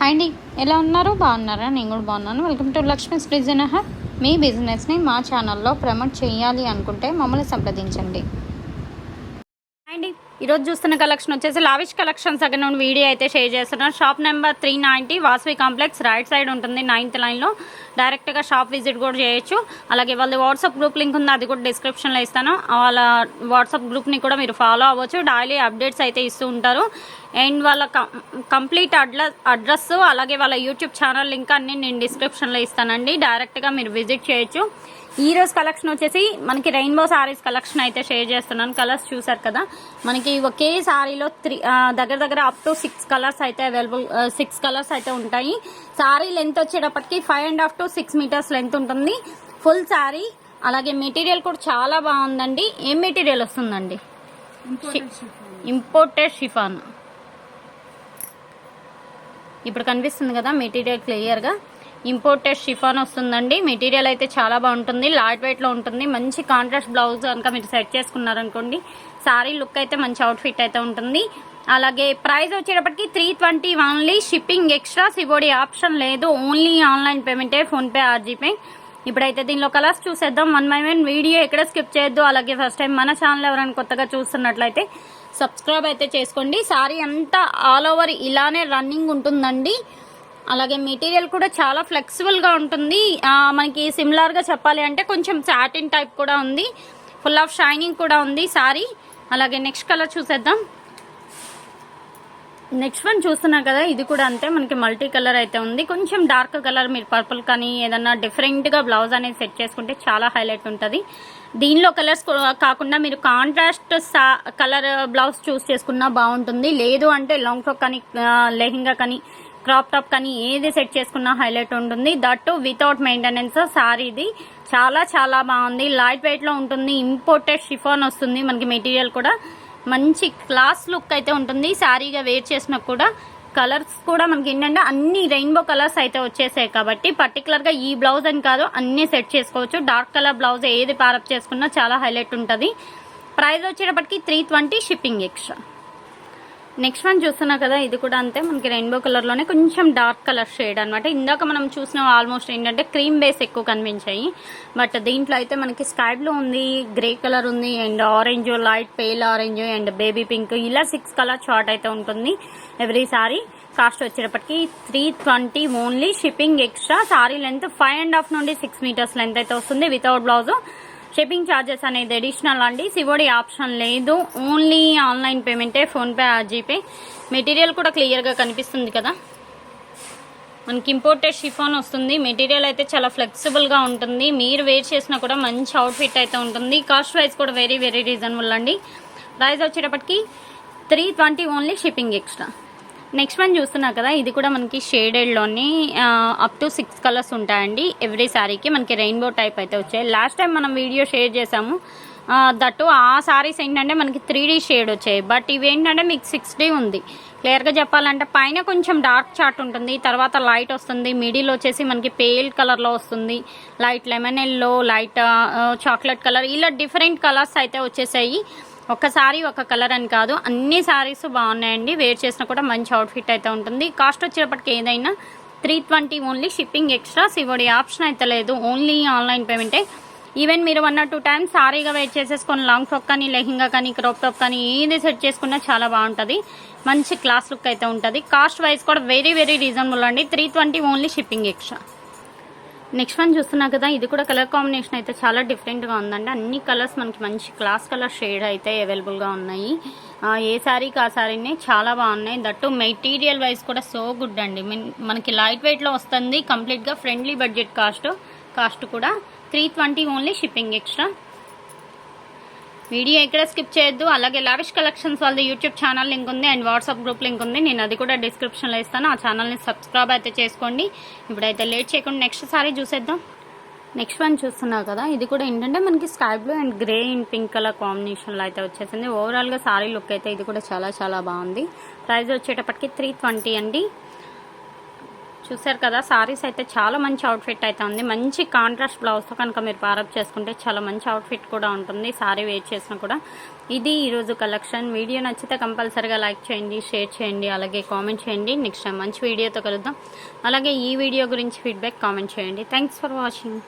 Hi అండి ఎలా ఉన్నారు? బాగున్నారా? నేను కూడా బాగున్నాను. Welcome to Lakshmi's design hub మీ బిజినెస్ని మా ఛానల్లో ప్రమోట్ చేయాలి అనుకుంటే మమ్మల్ని సంప్రదించండి. ఈరోజు చూస్తున్న కలెక్షన్ వచ్చేసి లావిష్ కలెక్షన్స్ దగ్గర నుండి వీడియో అయితే షేర్ చేస్తున్నాను shop number three ninety Vasavi complex right side ఉంటుంది నైన్త్ లైన్లో. డైరెక్ట్గా షాప్ విజిట్ కూడా చేయొచ్చు. అలాగే వాళ్ళ వాట్సాప్ గ్రూప్ లింక్ ఉంది అది కూడా డిస్క్రిప్షన్లో ఇస్తాను. వాళ్ళ వాట్సాప్ గ్రూప్ని కూడా మీరు ఫాలో అవ్వచ్చు. డైలీ అప్డేట్స్ అయితే ఇస్తూ ఉంటారు. అండ్ వాళ్ళ కంప్లీట్ అడ్రస్ అడ్రస్ అలాగే వాళ్ళ యూట్యూబ్ ఛానల్ లింక్ అన్ని నేను డిస్క్రిప్షన్లో ఇస్తానండి. డైరెక్ట్గా మీరు విజిట్ చేయొచ్చు. ఈ రోజు కలెక్షన్ వచ్చేసి మనకి రెయిన్బో సారీస్ కలెక్షన్ అయితే షేర్ చేస్తున్నాను. కలర్స్ చూసారు కదా? మనకి ఒకే సారీలో త్రీ దగ్గర దగ్గర అప్ టు సిక్స్ కలర్స్ అయితే అవైలబుల్ సిక్స్ కలర్స్ అయితే ఉంటాయి. సారీ లెంత్ వచ్చేటప్పటికి five and half to six metres length ఉంటుంది. ఫుల్ సారీ అలాగే మెటీరియల్ కూడా చాలా బాగుందండి. ఏం మెటీరియల్ వస్తుందండి? ఇంపోర్టెడ్ షిఫాన్ ఇప్పుడు కనిపిస్తుంది కదా మెటీరియల్ క్లియర్గా ఇంపోర్టెడ్ షిఫాన్ వస్తుందండి. మెటీరియల్ అయితే చాలా బాగుంటుంది. లాట్ వెయిట్లో ఉంటుంది. మంచి కాంట్రాస్ట్ బ్లౌజ్ కనుక మీరు సెట్ చేసుకున్నారనుకోండి సారీ లుక్ అయితే మంచి అవుట్ఫిట్ అయితే ఉంటుంది. అలాగే ప్రైస్ వచ్చేటప్పటికి three twenty only shipping extra COD option లేదు. ఓన్లీ ఆన్లైన్ పేమెంటే ఫోన్పే ఆర్జీపే ఇప్పుడైతే దీనిలో కలర్స్ చూసేద్దాం. వన్ బై వన్ వీడియో ఎక్కడ స్కిప్ చేయొద్దు. అలాగే ఫస్ట్ టైం మన ఛానల్ ఎవరైనా కొత్తగా చూస్తున్నట్లయితే సబ్స్క్రైబ్ అయితే చేసుకోండి. సారీ అంతా ఆల్ ఓవర్ ఇలానే రన్నింగ్ ఉంటుందండి. అలాగే మెటీరియల్ కూడా చాలా ఫ్లెక్సిబుల్గా ఉంటుంది. మనకి సిమిలర్గా చెప్పాలి అంటే కొంచెం సాటిన్ టైప్ కూడా ఉంది. ఫుల్ ఆఫ్ షైనింగ్ కూడా ఉంది సారీ అలాగే నెక్స్ట్ కలర్ చూసేద్దాం. నెక్స్ట్ వన్ చూస్తున్నారు కదా ఇది కూడా అంతే. మనకి మల్టీ కలర్ అయితే ఉంది. కొంచెం డార్క్ కలర్ మీరు పర్పుల్ కానీ ఏదన్నా డిఫరెంట్గా బ్లౌజ్ అనేది సెట్ చేసుకుంటే చాలా హైలైట్ ఉంటుంది. దీనిలో కలర్స్ కాకుండా మీరు కాంట్రాస్ట్ కలర్ బ్లౌజ్ చూస్ చేసుకున్నా బాగుంటుంది. లేదు అంటే లాంగ్ ఫ్రాక్ కానీ లెహంగా కానీ క్రాప్ టాప్ కానీ ఏది సెట్ చేసుకున్నా హైలైట్ ఉంటుంది. దట్ వితౌట్ మెయింటెనెన్స్ సారీది చాలా చాలా బాగుంది. లైట్ వెయిట్లో ఉంటుంది. ఇంపోర్టెడ్ షిఫాన్ వస్తుంది మనకి మెటీరియల్ కూడా. మంచి క్లాస్ లుక్ అయితే ఉంటుంది. శారీగా వేర్ చేసినా కూడా కలర్స్ కూడా మనకి ఏంటంటే అన్ని రెయిన్బో కలర్స్ అయితే వచ్చేసాయి కాబట్టి పర్టికులర్గా ఈ బ్లౌజ్ అని కాదు అన్నీ సెట్ చేసుకోవచ్చు. డార్క్ కలర్ బ్లౌజ్ ఏది పారప్ చేసుకున్నా చాలా హైలైట్ ఉంటుంది. ప్రైస్ వచ్చేటప్పటికి three twenty shipping extra next one చూస్తున్నా కదా ఇది కూడా అంతే. మనకి రెయిన్బో కలర్లోనే కొంచెం డార్క్ కలర్ షేడ్ అనమాట ఇందాక మనం చూసిన ఆల్మోస్ట్ ఏంటంటే క్రీమ్ బేస్ ఎక్కువ కనిపించాయి. బట్ దీంట్లో అయితే మనకి స్కై బ్లూ ఉంది గ్రే కలర్ ఉంది and orange light pale orange and baby pink ఇలా సిక్స్ కలర్ చార్ట్ అయితే ఉంటుంది ఎవ్రీ సారీ కాస్ట్ వచ్చేటప్పటికి three twenty only shipping extra sari length five and half నుండి సిక్స్ మీటర్స్ లెంత్ అయితే వస్తుంది. వితౌట్ బ్లౌజ్ షిప్పింగ్ ఛార్జెస్ అనేది additional అండి. COD option లేదు. ఓన్లీ ఆన్లైన్ పేమెంటే ఫోన్పే జీపే మెటీరియల్ కూడా క్లియర్గా కనిపిస్తుంది కదా? మనకి ఇంపోర్టెడ్ షిఫాన్ వస్తుంది. మెటీరియల్ అయితే చాలా ఫ్లెక్సిబుల్గా ఉంటుంది. మీరు వేర్ చేసినా కూడా మంచి అవుట్ఫిట్ అయితే ఉంటుంది. కాస్ట్ వైజ్ కూడా వెరీ వెరీ రీజనబుల్ అండి. ప్రైస్ వచ్చేటప్పటికి three twenty only shipping extra next one చూస్తున్నా కదా ఇది కూడా మనకి షేడెడ్లోని అప్ టు సిక్స్ కలర్స్ ఉంటాయండి. ఎవ్రీ శారీకి మనకి రెయిన్బో టైప్ అయితే వచ్చాయి. లాస్ట్ టైం మనం వీడియో షేర్ చేసాము దట్టు ఆ సారీస్ ఏంటంటే మనకి త్రీ డీ షేడ్ వచ్చాయి. బట్ ఇవి ఏంటంటే మీకు సిక్స్ డీ ఉంది. క్లియర్గా చెప్పాలంటే పైన కొంచెం డార్క్ చార్ట్ ఉంటుంది తర్వాత లైట్ వస్తుంది మిడిల్ వచ్చేసి మనకి పేల్ కలర్లో వస్తుంది. Light lemon yellow light chocolate colour ఇలా డిఫరెంట్ కలర్స్ అయితే వచ్చేసాయి. ఒక్కసారి ఒక కలర్ అని కాదు. అన్ని సారీస్ బాగున్నాయండి. వేర్ చేసినా కూడా మంచి అవుట్ఫిట్ అయితే ఉంటుంది. కాస్ట్ వచ్చేటప్పటికి ఏదైనా three twenty only shipping extra COD option అయితే లేదు. ఓన్లీ ఆన్లైన్ పేమెంటే ఈవెన్ మీరు వన్ ఆర్ టూ టైమ్స్ సారీగా వెయిట్ చేసేసుకొని లాంగ్ ఫ్రాక్ కానీ లెహింగా కానీ క్రాప్ టాప్ కానీ ఏది సెట్ చేసుకున్నా చాలా బాగుంటుంది. మంచి క్లాస్ లుక్ అయితే ఉంటుంది. కాస్ట్ వైజ్ కూడా వెరీ వెరీ రీజనబుల్ అండి. Three twenty only shipping extra next one చూస్తున్నా కదా ఇది కూడా కలర్ కాంబినేషన్ అయితే చాలా డిఫరెంట్గా ఉందండి. అన్ని కలర్స్ మనకి మంచి క్లాస్ కలర్ షేడ్ అయితే అవైలబుల్గా ఉన్నాయి. ఏ శారీకి ఆ శారీనే చాలా బాగున్నాయి. దట్టు మెటీరియల్ వైజ్ కూడా సో గుడ్ అండి. మీన్- మనకి లైట్ వెయిట్లో వస్తుంది కంప్లీట్గా ఫ్రెండ్లీ బడ్జెట్ కాస్ట్ కాస్ట్ కూడా three twenty only shipping extra video ఎక్కడ స్కిప్ చేయొద్దు. అలాగే లావిష్ కలెక్షన్స్ వాళ్ళ యూట్యూబ్ ఛానల్ లింక్ ఉంది అండ్ వాట్సాప్ గ్రూప్ లింక్ ఉంది. నేను అది కూడా డిస్క్రిప్షన్లో ఇస్తాను. ఆ ఛానల్ని సబ్స్క్రైబ్ అయితే చేసుకోండి. ఇప్పుడైతే లేట్ చేయకుండా నెక్స్ట్ సారీ చూసేద్దాం. నెక్స్ట్ వన్ చూస్తున్నారు కదా ఇది కూడా ఏంటంటే మనకి sky blue and grey and pink colour కాంబినేషన్లో అయితే వచ్చేసింది. ఓవరాల్గా సారీ లుక్ అయితే ఇది కూడా చాలా చాలా బాగుంది. ప్రైస్ వచ్చేటప్పటికి త్రీ ట్వంటీ అండి. చూసారు కదా సారీస్ అయితే చాలా మంచి అవుట్ఫిట్ అయితే ఉంది. మంచి కాంట్రాస్ట్ బ్లౌజ్తో కనుక మీరు పారప్ చేసుకుంటే చాలా మంచి అవుట్ఫిట్ కూడా ఉంటుంది. సారీ వేర్ చేసినా కూడా. ఇది ఈరోజు కలెక్షన్ వీడియో నచ్చితే కంపల్సరీగా లైక్ చేయండి షేర్ చేయండి అలాగే కామెంట్ చేయండి. నెక్స్ట్ టైం మంచి వీడియోతో కలుద్దాం. అలాగే ఈ వీడియో గురించి ఫీడ్బ్యాక్ కామెంట్ చేయండి. Thanks for watching